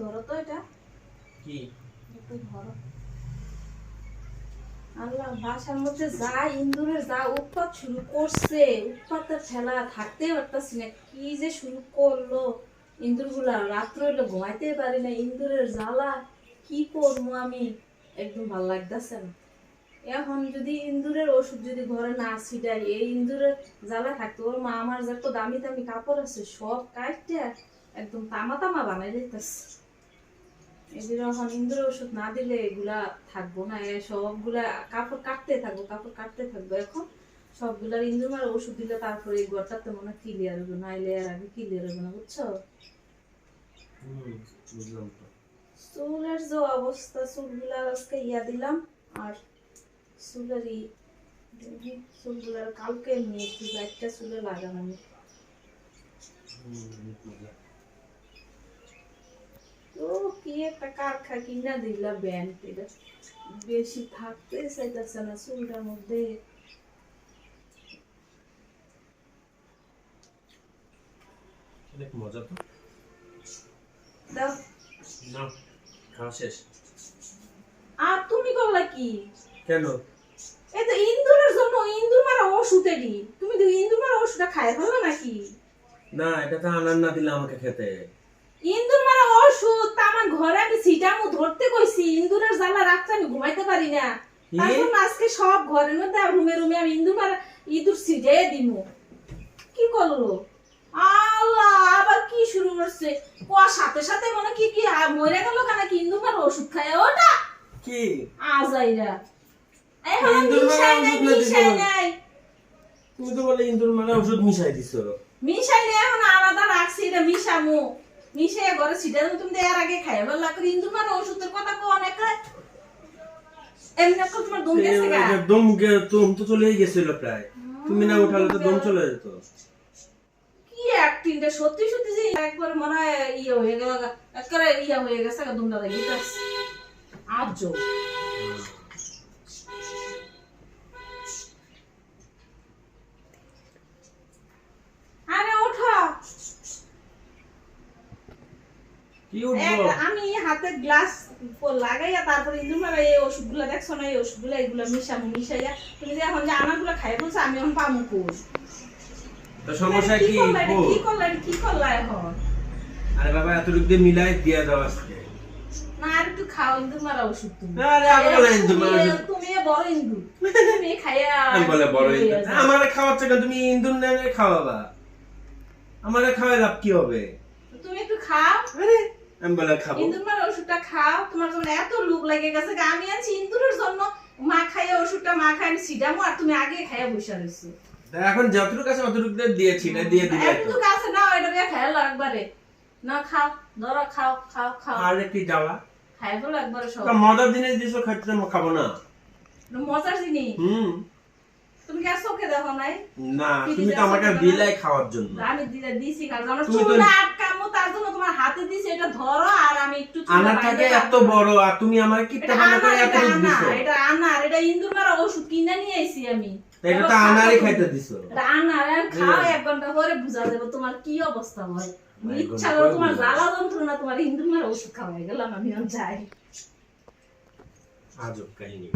ধরো তো এটা। কি? একটু ধরো। আল্লাহ বাসার মধ্যে যা ইন্দুরের যা উৎপাত শুরু করছে উৎপাতের ঠেলা থাকতে পারতাছি না। কি যে শুরু করল ইন্দুরগুলা রাত্র হইলে ঘুমাইতে পারি না। ইন্দুরের জ্বালা কি করব আমি? একদম ভালো লাগতেছে না। এখন যদি ইন্দুরের ওষুধ যদি ঘরে না ছিটাই এই ইন্দুরের জ্বালা থাকতো ওর মা আমার যত দামি দামি কাপড় আছে সব কাটতে একদম তামা তামা বানাই দিতেছে। এগুলো এখন ইন্দুর ওষুধ না দিলে এগুলা থাকব না। সবগুলা কাপড় কাটতে থাকব কাপড় কাটতে থাকব। এখন সবগুলার ইন্দুর মারা ওষুধ দিলে তারপরে এই ঘরটাতে মনে ক্লিয়ার হবে নাইলে এর আগে ক্লিয়ার হবে না বুঝছ? তো। চুলের যে অবস্থা চুলগুলা আজকে ইয়া দিলাম আর চুলের ই দেখি চুলগুলার কালকে নিয়ে একটা চুলে লাগানো কি একটা কারখা কিনা দিলা ব্যান্ড বেশি থাকতে চাইতেছে না চুলটার মধ্যে। অনেক মজা তো। না খাওয়া শেষ। আর তুমি করলা কি? কেন? এই তো ইন্দুরের জন্য ইন্দুর মারা ওষুধ এটি তুমি তো ইন্দুর মারা ওষুধটা খাই ফেলো নাকি? না এটা তো আনার না দিলে আমাকে খেতে। ইন্দুর মারা ওষুধ তা আমার ঘরে আমি সিটামু ধরতে কইছি ইন্দুরের জ্বালা রাখতে আমি ঘুমাইতে পারি না? তারপর আজকে সব ঘরের মধ্যে রুমে রুমে আমি ইন্দুর মারা ইঁদুর সিটাই দিমু। কি করল? আল্লাহ আবার কি শুরু করছে? কোয়ার সাথে সাথে মনে কি কি মরে গেল কেন কি ইন্দুর মারা ওষুধ খায়? ওটা? কি? আজাইরা এখন মিশাই নাই মিশাই নাই। তুমি তো বলে ইন্দুর মানে ওষুধ মিশাই দিছো মিশাই নাই এখন আলাদা রাখছি এটা মিশামু। মিশাই ঘরে ছিটা তুমি এর আগে খাই ভালো লাগে ইন্দুর মানে ওষুধের কথা কো অনেক এমনি করে তোমার দম গেছে গা। দম গে- দম তো চলেই গেছিল প্রায়। তুমি না উঠালে তো দম চলে যেত। কি অ্যাক্টিংটা সত্যি সত্যি যে একবার মনে হয় ইয়ে হয়ে গেল একেবারে ইয়ে হয়ে গেছে দুমটা দেখি আজ আরে ওঠো কি উঠবো এক- আমি হাতে গ্লাস লাগাইয়া তারপরে ইন্দুর মারা এই ওষুধগুলো দেখছ না এই ওষুধগুলো এগুলো মিশামু মিশাইয়া। তুমি যে এখন যে আনাগুলো খাই বলছো আমি এখন পামু কোন তো সমস্যা কি করলা এটা? ও, কি করলা কি করলা এখন? আরে বাবা এতটুকু দিয়ে মিলাই দিয়া দাও আজকে। না আর একটু খাও ইন্দুর মারা ওষুধ তুমি। আরে আমি বলে ইন্দুর মারা তুমি- বড় ইন্দুর তুমি খাইয়া আমি বলে বড় ইন্দুর আমারে খাওয়াচ্ছে কেন? তুমি ইন্দুর নেমে খাওয়াবা। আমারে খাওয়াই লাভ কি হবে? তুমি একটু খাও। আরে আমি বলে খাব ইন্দুর ওষুধটা খাও তোমার যখন এত লুক লেগে গেছে আমি আছি ইন্দুরের জন্য মা খাইয়া ওষুধটা মা খাই সিডামো আর তুমি আগে খাইয়া বসে রয়েছো। এখন যতটুকু আছে অতটুকু দিয়েছি না দিয়ে দিলে একটু কাছে নাও এটা দিয়ে খাইয়া একবারে। না খাও ধরো খাও খাও খাও। আর কি যাওয়া খাই বলো একবারে সব। মজার জিনিস দিছো খাইতে খাব না। মজার জিনিস? হুম। তুমি কি চোখে দেখো নাই? না তুমি তো আমাকে বিলাই খাওয়ার জন্য। আমি দিলে দিছি কারণ আমার তুমি তো- চুলটা আটকামো তার জন্য তোমার হাতে দিছি এটা ধরো আর আমি একটু থাকে এত বড় আর তুমি আমার এটা বানা করে এত দিছো? এটা আনার, এটা ইন্দুর মারা ওষুধ কিনে নিয়ে আইছি আমি। এটা তো আনারই খাইতে দিছো। এটা আনার, আর খাও। এক ঘণ্টা পরে বুঝা যাবে তোমার কি অবস্থা হয়। ইচ্ছা করে তোমার জ্বালা যন্ত্রণা, তোমার ইন্দুর মারা ওষুধ খাওয়াই গেলাম আমি যাই। আজব কাহিনী।